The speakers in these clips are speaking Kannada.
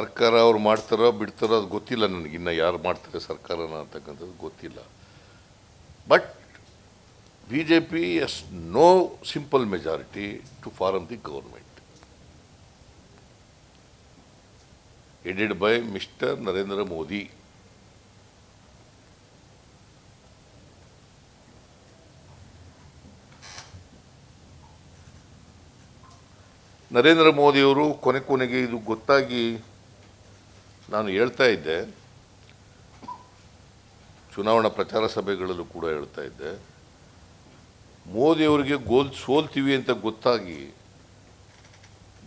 ಸರ್ಕಾರ ಅವ್ರು ಮಾಡ್ತಾರೋ ಬಿಡ್ತಾರೋ ಅದು ಗೊತ್ತಿಲ್ಲ ನನಗೆ. ಇನ್ನು ಯಾರು ಮಾಡ್ತಾರೆ ಸರ್ಕಾರನ ಅಂತಕ್ಕಂಥದ್ದು ಗೊತ್ತಿಲ್ಲ. But B J P has no simple majority to form the government headed by mister Narendra Modi Narendra ಮೋದಿಯವರು ಕೊನೆ ಕೊನೆಗೆ ಇದು ಗೊತ್ತಾಗಿ ನಾನು ಹೇಳ್ತಾ ಇದ್ದೆ, ಚುನಾವಣಾ ಪ್ರಚಾರ ಸಭೆಗಳಲ್ಲೂ ಕೂಡ ಹೇಳ್ತಾ ಇದ್ದೆ ಮೋದಿಯವರಿಗೆ ಗೋಲ್ ಸೋಲ್ತೀವಿ ಅಂತ ಗೊತ್ತಾಗಿ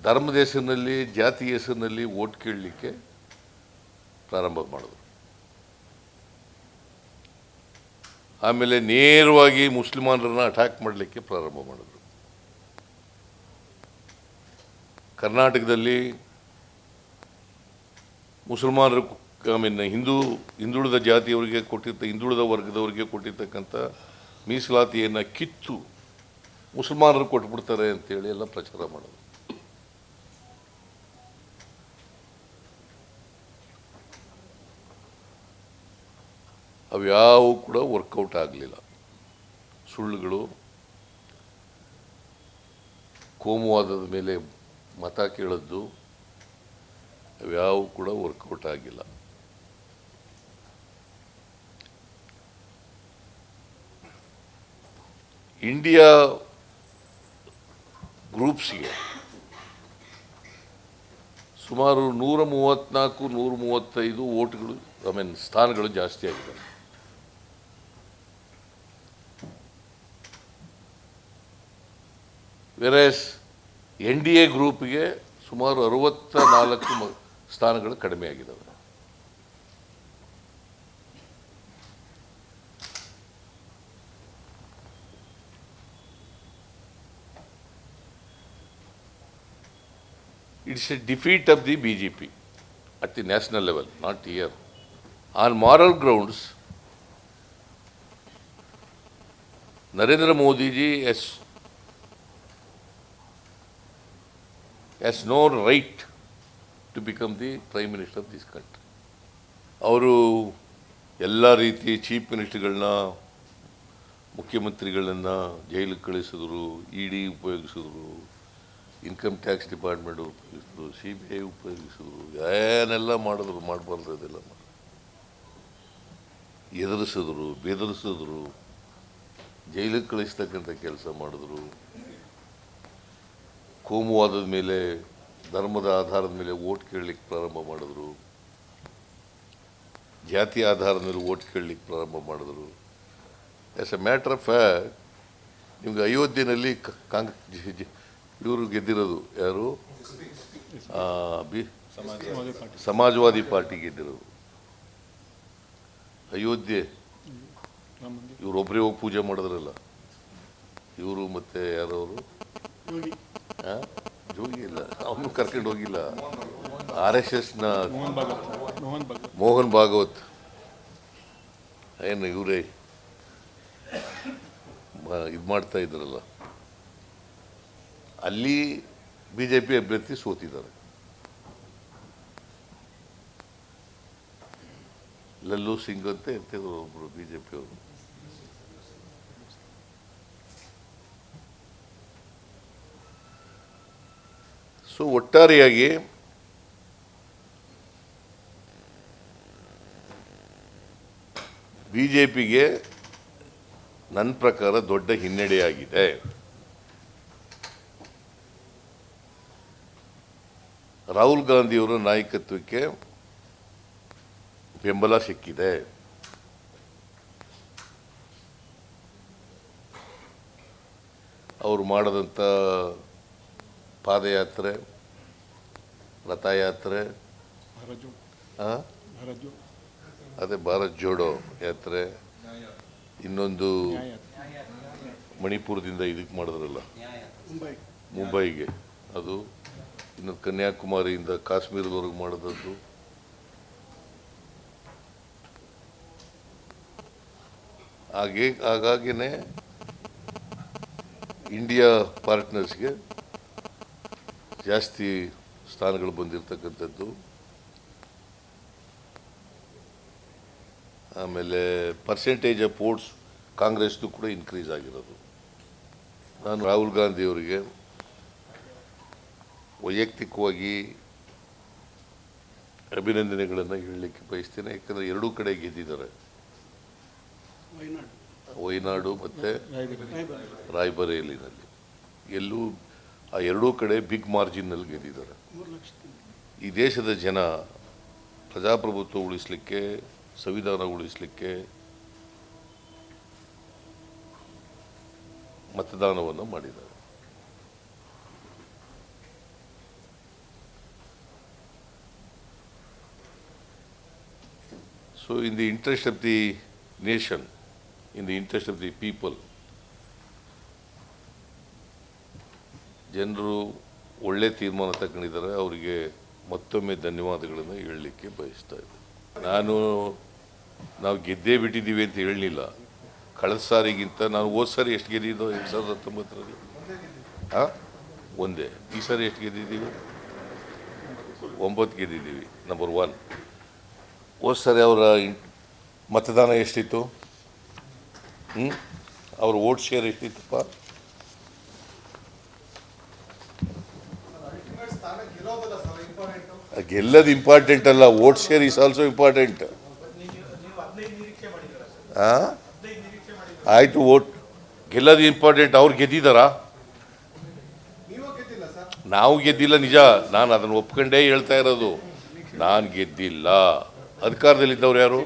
ಧರ್ಮದ ಹೆಸರಿನಲ್ಲಿ, ಜಾತಿ ಹೆಸರಿನಲ್ಲಿ ಓಟ್ ಕೇಳಲಿಕ್ಕೆ ಪ್ರಾರಂಭ ಮಾಡಿದ್ರು. ಆಮೇಲೆ ನೇರವಾಗಿ ಮುಸ್ಲಿಮಾನರನ್ನ ಅಟ್ಯಾಕ್ ಮಾಡಲಿಕ್ಕೆ ಪ್ರಾರಂಭ ಮಾಡಿದ್ರು. ಕರ್ನಾಟಕದಲ್ಲಿ ಮುಸಲ್ಮಾನರು ಐ ಮೀನ್ ಹಿಂದೂ, ಹಿಂದುಳಿದ ಜಾತಿಯವರಿಗೆ ಕೊಟ್ಟಿರ್ತ ಹಿಂದುಳಿದ ವರ್ಗದವರಿಗೆ ಕೊಟ್ಟಿರ್ತಕ್ಕಂಥ ಮೀಸಲಾತಿಯನ್ನು ಕಿತ್ತು ಮುಸಲ್ಮಾನರು ಕೊಟ್ಬಿಡ್ತಾರೆ ಅಂತೇಳಿ ಎಲ್ಲ ಪ್ರಚಾರ ಮಾಡೋದು. ಅವ್ಯಾವು ಕೂಡ ವರ್ಕೌಟ್ ಆಗಲಿಲ್ಲ. ಸುಳ್ಳುಗಳು, ಕೋಮುವಾದದ ಮೇಲೆ ಮತ ಕೇಳದ್ದು ಅವ್ಯಾವು ಕೂಡ ವರ್ಕೌಟ್ ಆಗಿಲ್ಲ. ಇಂಡಿಯಾ ಗ್ರೂಪ್ಸ್ಗೆ ಸುಮಾರು ನೂರ ಮೂವತ್ತ್ನಾಲ್ಕು, ನೂರ ಮೂವತ್ತೈದು ಓಟ್ಗಳು ಐ ಮೀನ್ ಸ್ಥಾನಗಳು ಜಾಸ್ತಿ ಆಗಿದೆ ವೆರೈಸ್ ಎನ್ ಡಿ ಎ ಗ್ರೂಪ್ಗೆ ಸುಮಾರು ಅರವತ್ತ ನಾಲ್ಕು ಸ್ಥಾನಗಳು ಕಡಿಮೆ ಆಗಿದ್ದಾವೆ it's a defeat of the B J P at the national level not year on moral grounds Narendra Modiji has has no right to become the prime minister of this country ಅವರು ಎಲ್ಲ ರೀತಿ ಚೀಫ್ ಮಿನಿಸ್ಟರ್ಗಳನ್ನ, ಮುಖ್ಯಮಂತ್ರಿಗಳನ್ನು ಜೈಲಿಗೆ ಕಳಿಸಿದ್ರು ಇ ಡಿ ಉಪಯೋಗಿಸಿದ್ರು, ಇನ್ಕಮ್ ಟ್ಯಾಕ್ಸ್ ಡಿಪಾರ್ಟ್ಮೆಂಟ್ ಉಪಯೋಗಿಸಿದ್ರು, ಸಿ ಬಿ ಐ ಉಪಯೋಗಿಸಿದ್ರು, ಏನೆಲ್ಲ ಮಾಡಿದ್ರು, ಮಾಡಬಾರ್ದು ಅದೆಲ್ಲ ಮಾಡಿ. ಎದುರಿಸಿದ್ರು, ಬೆದರಿಸಿದ್ರು, ಜೈಲಿಗೆ ಕಳಿಸ್ತಕ್ಕಂಥ ಕೆಲಸ ಮಾಡಿದ್ರು. ಕೋಮುವಾದದ ಮೇಲೆ ಧರ್ಮದ ಆಧಾರದ ಮೇಲೆ ಓಟ್ ಕೇಳಲಿಕ್ಕೆ ಪ್ರಾರಂಭ ಮಾಡಿದ್ರು. ಜಾತಿ ಆಧಾರದ ಮೇಲೆ ಓಟ್ ಕೇಳಲಿಕ್ಕೆ ಪ್ರಾರಂಭ ಮಾಡಿದ್ರು. As a matter of fact ನಿಮ್ಗೆ ಅಯೋಧ್ಯೆಯಲ್ಲಿ ಕಾಂಗ್ರೆಸ್ ಇವರು ಗೆದ್ದಿರೋದು ಯಾರು? ಬಿ ಸಮಾಜವಾದಿ ಪಾರ್ಟಿ ಗೆದ್ದಿರೋದು. ಅಯೋಧ್ಯೆ ಇವರೊಬ್ಬರೇ ಹೋಗಿ ಪೂಜೆ ಮಾಡಿದ್ರಲ್ಲ. ಇವರು ಮತ್ತೆ ಯಾರವರು? ಆ? ಜೋಗಿ ಇಲ್ಲ ಅವನು ಕರ್ಕೊಂಡು ಹೋಗಿಲ್ಲ. R S S Mohan Bhagwat Mohan Bhagwat. ಏನು ಇವರೇ? ಇದು ಮಾಡ್ತಾ ಇದ್ರಲ್ಲ. ಅಲ್ಲಿ ಬಿ ಜೆ ಪಿ ಅಭ್ಯರ್ಥಿ ಸೋತಿದ್ದಾರೆ. ಲಲ್ಲು ಸಿಂಗ್ ಅಂತ ಇರ್ತಿದ್ರು ಒಬ್ರು ಬಿ ಜೆ ಪಿ ಸೊ ಒಟ್ಟಾರೆಯಾಗಿ ಬಿ ಜೆ ಪಿಗೆ ನನ್ನ ಪ್ರಕಾರ ದೊಡ್ಡ ಹಿನ್ನಡೆಯಾಗಿದೆ. ರಾಹುಲ್ ಗಾಂಧಿಯವರ ನಾಯಕತ್ವಕ್ಕೆ ಬೆಂಬಲ ಸಿಕ್ಕಿದೆ. ಅವರು ಮಾಡದಂಥ ಪಾದಯಾತ್ರೆ, ರಥಯಾತ್ರೆ ಅದೇ ಭಾರತ್ ಜೋಡೋ ಯಾತ್ರೆ, ಇನ್ನೊಂದು ಮಣಿಪುರದಿಂದ ಇದಕ್ಕೆ ಮಾಡಿದ್ರಲ್ಲ, ಮುಂಬೈಗೆ. ಅದು ಇನ್ನು ಕನ್ಯಾಕುಮಾರಿಯಿಂದ ಕಾಶ್ಮೀರದವರೆಗೆ ಮಾಡಿದದ್ದು. ಹಾಗೆ, ಹಾಗಾಗಿನೇ ಇಂಡಿಯಾ ಪಾರ್ಟ್ನರ್ಸ್ಗೆ ಜಾಸ್ತಿ ಸ್ಥಾನಗಳು ಬಂದಿರತಕ್ಕಂಥದ್ದು. ಆಮೇಲೆ ಪರ್ಸೆಂಟೇಜ್ ಆಫ್ ವೋಟ್ಸ್ ಕಾಂಗ್ರೆಸ್ದು ಕೂಡ ಇನ್ಕ್ರೀಸ್ ಆಗಿರೋದು. ನಾನು ರಾಹುಲ್ ಗಾಂಧಿಯವರಿಗೆ ವೈಯಕ್ತಿಕವಾಗಿ ಅಭಿನಂದನೆಗಳನ್ನು ಹೇಳಲಿಕ್ಕೆ ಬಯಸ್ತೇನೆ. ಯಾಕಂದರೆ ಎರಡೂ ಕಡೆ ಗೆದ್ದಿದ್ದಾರೆ. ವಯನಾಡು ಮತ್ತು ರಾಯಬರೇಲಿನಲ್ಲಿ. ಎಲ್ಲೂ ಆ ಎರಡೂ ಕಡೆ ಬಿಗ್ ಮಾರ್ಜಿನ್ನಲ್ಲಿ ಗೆದ್ದಿದ್ದಾರೆ. ಈ ದೇಶದ ಜನ ಪ್ರಜಾಪ್ರಭುತ್ವ ಉಳಿಸಲಿಕ್ಕೆ ಸಂವಿಧಾನ ಉಳಿಸಲಿಕ್ಕೆ ಮತದಾನವನ್ನು ಮಾಡಿದ್ದಾರೆ. So in the interest of the nation in the interest of the people ಜನರು ಒಳ್ಳೆ ತೀರ್ಮಾನ ತಗೊಂಡಿದ್ದಾರೆ, ಅವರಿಗೆ ಮತ್ತೊಮ್ಮೆ ಧನ್ಯವಾದಗಳನ್ನು ಹೇಳಲಿಕ್ಕೆ ಬಯಸ್ತಾ ಇದ್ದೆ ನಾನು, ನಾವು ಗೆದ್ದೇ ಬಿಟ್ಟಿದ್ದೀವಿ ಅಂತ ಹೇಳಲಿಲ್ಲ. ಕಳೆದ ಸಾರಿಗಿಂತ ನಾನು ಹೋದ ಸಾರಿ ಎಷ್ಟು ಗೆದ್ದಿದ್ದೋ? ಎರಡು ಸಾವಿರದ ಹತ್ತೊಂಬತ್ತರಲ್ಲಿ. ಹಾಂ ಒಂದೇ. ಈ ಸಾರಿ ಎಷ್ಟು ಗೆದ್ದಿದ್ದೀವಿ? ಒಂಬತ್ತು ಗೆದ್ದಿದ್ದೀವಿ ನಂಬರ್ ಒನ್ ಹೋದ ಸಾರಿ ಅವರ ಮತದಾನ ಎಷ್ಟಿತ್ತು? ಹ್ಞೂ ಅವ್ರ ಓಟ್ ಶೇರ್ ಎಷ್ಟಿತ್ತಪ್ಪ? ಗೆಲ್ಲದು ಇಂಪಾರ್ಟೆಂಟ್ ಅಲ್ಲ vote share is also important ಆಯ್ತು ವೋಟ್. ಗೆಲ್ಲದು ಇಂಪಾರ್ಟೆಂಟ್ ಅವ್ರು ಗೆದ್ದಿದ್ದಾರಾ? ನಾವು ಗೆದ್ದಿಲ್ಲ ನಿಜ. ನಾನು ಅದನ್ನು ಒಪ್ಕೊಂಡೇ ಹೇಳ್ತಾ ಇರೋದು. ನಾನು ಗೆದ್ದಿಲ್ಲ. ಅಧಿಕಾರದಲ್ಲಿದ್ದವ್ರು ಯಾರು?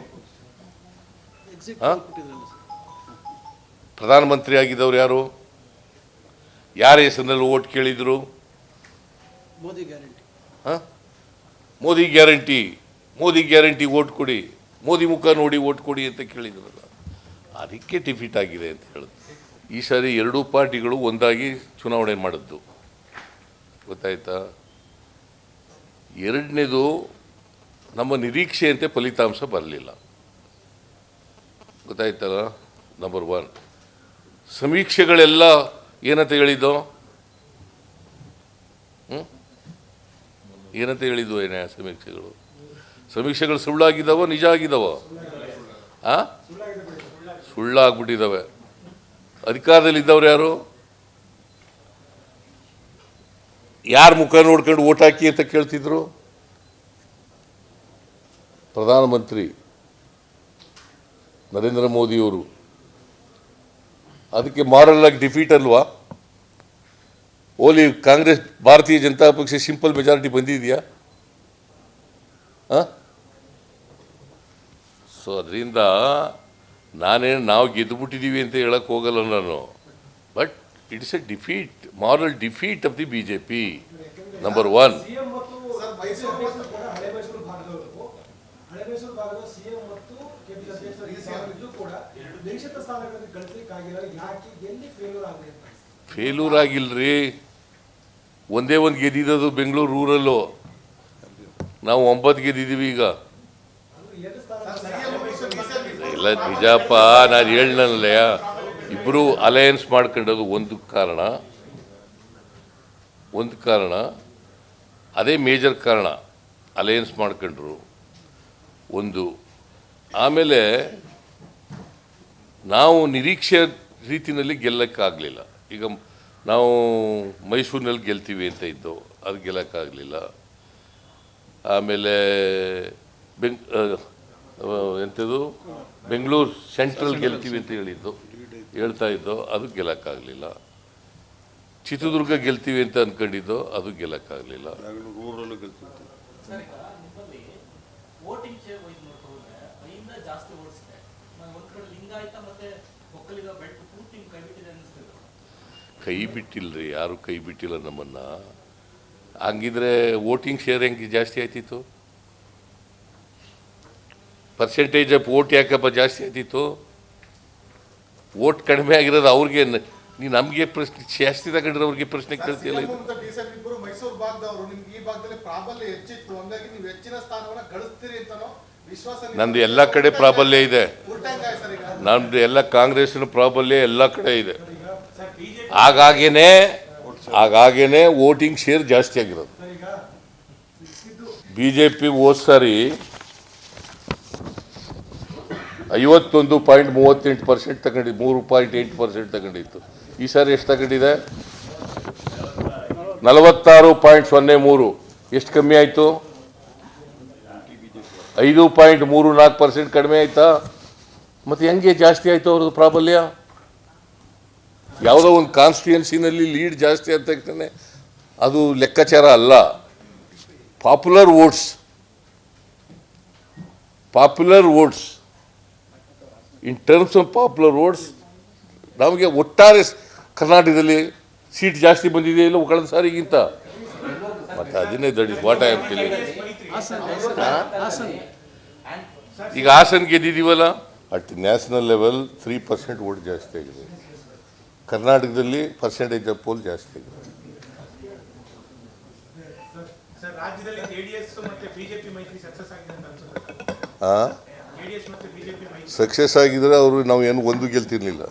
ಪ್ರಧಾನಮಂತ್ರಿ ಆಗಿದ್ದವ್ರು ಯಾರು? ಯಾರ ಹೆಸರಿನಲ್ಲಿ ಓಟ್ ಕೇಳಿದ್ರು? ಮೋದಿ ಗ್ಯಾರಂಟಿ. ಹಾಂ Modi guarantee Modi guarantee vote ಕೊಡಿ, ಮೋದಿ ಮುಖ ನೋಡಿ ಓಟ್ ಕೊಡಿ ಅಂತ ಕೇಳಿದ್ರಲ್ಲ ಅದಕ್ಕೆ ಟಿಫಿಟ್ ಆಗಿದೆ ಅಂತ ಹೇಳಿದ್ರು ಈ ಸಾರಿ ಎರಡೂ ಪಾರ್ಟಿಗಳು ಒಂದಾಗಿ ಚುನಾವಣೆ ಮಾಡಿದ್ದು. ಗೊತ್ತಾಯ್ತಾ? ಎರಡನೇದು ನಮ್ಮ ನಿರೀಕ್ಷೆಯಂತೆ ಫಲಿತಾಂಶ ಬರಲಿಲ್ಲ. ಗೊತ್ತಾಯ್ತಲ್ಲ? ನಂಬರ್ ಒನ್ ಸಮೀಕ್ಷೆಗಳೆಲ್ಲ ಏನಂತ ಹೇಳಿದ್ದು? ಏನಂತ ಹೇಳಿದ್ವು ಏನೇ ಸಮೀಕ್ಷೆಗಳು? ಸಮೀಕ್ಷೆಗಳು ಸುಳ್ಳಾಗಿದ್ದಾವೋ ನಿಜ ಆಗಿದ್ದಾವೋ ಆ? ಸುಳ್ಳಾಗ್ಬಿಟ್ಟಿದ್ದಾವೆ. ಅಧಿಕಾರದಲ್ಲಿದ್ದವ್ರು ಯಾರು? ಯಾರ ಮುಖ ನೋಡ್ಕೊಂಡು ಓಟ್ ಹಾಕಿ ಅಂತ ಕೇಳ್ತಿದ್ರು? ಪ್ರಧಾನಮಂತ್ರಿ ನರೇಂದ್ರ ಮೋದಿಯವರು. ಅದಕ್ಕೆ ಮಾರಲ್ ಆಗಿ ಡಿಫೀಟ್ ಅಲ್ವಾ? ಓಲಿ ಕಾಂಗ್ರೆಸ್ ಭಾರತೀಯ ಜನತಾ ಪಕ್ಷ ಸಿಂಪಲ್ ಮೆಜಾರಿಟಿ ಬಂದಿದೆಯಾ? ಸೊ ಅದರಿಂದ ನಾನೇನು ನಾವು ಗೆದ್ದುಬಿಟ್ಟಿದ್ದೀವಿ ಅಂತ ಹೇಳಕ್ಕೆ ಹೋಗಲ್ಲ ನಾನು. But it's a defeat moral defeat of the B J P number one failure ಆಗಿಲ್ರಿ. ಒಂದೇ ಒಂದು ಗೆದ್ದಿದ್ದು ಬೆಂಗಳೂರು ರೂರಲ್ಲು. ನಾವು ಒಂಬತ್ತು ಗೆದ್ದಿದ್ದೀವಿ ಈಗ. ಇಲ್ಲ, ನಿಜಪ್ಪ, ನಾನು ಹೇಳನಲ್ಲ ಇಬ್ಬರು ಅಲಯನ್ಸ್ ಮಾಡ್ಕೊಂಡದು ಒಂದು ಕಾರಣ. ಒಂದು ಕಾರಣ, ಅದೇ ಮೇಜರ್ ಕಾರಣ ಅಲಯನ್ಸ್ ಮಾಡ್ಕೊಂಡ್ರು. ಒಂದು, ಆಮೇಲೆ ನಾವು ನಿರೀಕ್ಷೆ ರೀತಿಯಲ್ಲಿ ಗೆಲ್ಲಕ್ಕಾಗಲಿಲ್ಲ. ಈಗ ನಾವು ಮೈಸೂರಿನಲ್ಲಿ ಗೆಲ್ತೀವಿ ಅಂತ ಇದ್ದು, ಅದು ಗೆಲ್ಲಕ್ಕಾಗಲಿಲ್ಲ. ಆಮೇಲೆ ಬೆಂಗ್ ಎಂಥದ್ದು? ಬೆಂಗಳೂರು ಸೆಂಟ್ರಲ್ ಗೆಲ್ತೀವಿ ಅಂತ ಹೇಳಿದ್ದು, ಹೇಳ್ತಾ ಇದ್ದೋ, ಅದು ಗೆಲ್ಲಕ್ಕಾಗಲಿಲ್ಲ. ಚಿತ್ರದುರ್ಗ ಗೆಲ್ತೀವಿ ಅಂತ ಅಂದ್ಕೊಂಡಿದ್ದು ಅದು ಗೆಲ್ಲಕ್ಕಾಗಲಿಲ್ಲ. ಜಾಸ್ತಿ ಓಡಿಸಿದೆ ಒಂದು ಕಡೆ ಲಿಂಗಾಯತ ಮತ್ತೆ ಒಕ್ಕಲಿಗ ಬೆಲ್ಟ್ ಕೈ ಬಿಟ್ಟಿಲ್ರಿ ಯಾರು ಕೈ ಬಿಟ್ಟಿಲ್ಲ ನಮ್ಮನ್ನು. ಹಂಗಿದ್ರೆ ವೋಟಿಂಗ್ ಶೇರ್ ಹೆಂಗೆ ಜಾಸ್ತಿ ಆಯ್ತಿತ್ತು? ಪರ್ಸೆಂಟೇಜ್ ಆಫ್ ವೋಟ್ ಯಾಕಪ್ಪ ಜಾಸ್ತಿ ಆಯ್ತಿತ್ತು? ವೋಟ್ ಕಡಿಮೆ ಆಗಿರೋದು ಅವ್ರಿಗೆ ನ- ನಮಗೆ ಪ್ರಶ್ನೆ ಜಾಸ್ತಿ ತಗೊಂಡ್ರೆ ಅವ್ರಿಗೆ ಪ್ರಶ್ನೆ ಕೇಳ್ತಿಲ್ಲ ಇದು? ನಂದು ಎಲ್ಲ ಕಡೆ ಪ್ರಾಬಲ್ಯ ಇದೆ. ನಂದು ಎಲ್ಲ ಕಾಂಗ್ರೆಸ್ನ ಪ್ರಾಬಲ್ಯ ಎಲ್ಲ ಕಡೆ ಇದೆ. ಹಾಗಾಗೇನೆ, ಹಾಗಾಗಿನೇ ವೋಟಿಂಗ್ ಶೇರ್ ಜಾಸ್ತಿ ಆಗಿರೋದು. ಬಿ ಜೆ ಪಿ ಹೋದ ಸಾರಿ ಐವತ್ತೊಂದು ಪಾಯಿಂಟ್ ಮೂವತ್ತೆಂಟು ಪರ್ಸೆಂಟ್ ತಗೊಂಡಿದ್ದು, ಮೂರು ಪಾಯಿಂಟ್ ಎಂಟು ಪರ್ಸೆಂಟ್ ತಗೊಂಡಿತ್ತು. ಈ ಸಾರಿ ಎಷ್ಟು ತಗೊಂಡಿದೆ? ನಲವತ್ತಾರು ಪಾಯಿಂಟ್ ಸೊನ್ನೆ ಮೂರು. ಎಷ್ಟು ಕಮ್ಮಿ ಆಯಿತು? ಐದು ಪಾಯಿಂಟ್ ಮೂರು ನಾಲ್ಕು ಪರ್ಸೆಂಟ್ ಕಡಿಮೆ ಆಯ್ತಾ? ಮತ್ತು ಹೆಂಗೆ ಜಾಸ್ತಿ ಆಯಿತು ಅವ್ರದ್ದು ಪ್ರಾಬಲ್ಯ? ಯಾವುದೋ ಒಂದು ಕಾನ್ಸ್ಟಿಟ್ಯೂನ್ಸಿನಲ್ಲಿ ಲೀಡ್ ಜಾಸ್ತಿ ಅಂತ ತಕ್ಷಣ ಅದು ಲೆಕ್ಕಾಚಾರ ಅಲ್ಲ. Popular votes popular votes in terms of popular votes ನಮಗೆ ಒಟ್ಟಾರೆ ಕರ್ನಾಟಕದಲ್ಲಿ ಸೀಟ್ ಜಾಸ್ತಿ ಬಂದಿದೆ ಇಲ್ಲ ಕಳೆದ ಸಾರಿಗಿಂತ? ಮತ್ತೆ ಅದನ್ನೇ that is what I am telling ಈಗ Hassan ಗೆದ್ದಿದ್ದೀವಲ್ಲ at national level three percent vote ಜಾಸ್ತಿ ಆಗಿದೆ. ಕರ್ನಾಟಕದಲ್ಲಿ ಪರ್ಸೆಂಟೇಜ್ ಆಫ್ ಪೋಲ್ ಜಾಸ್ತಿ ಆಗಿದೆ. ಹಾಂ ಸಕ್ಸಸ್ ಆಗಿದ್ರೆ ಅವರು ನಾವು ಏನು ಒಂದು ಗೆಲ್ತಿರ್ಲಿಲ್ಲ.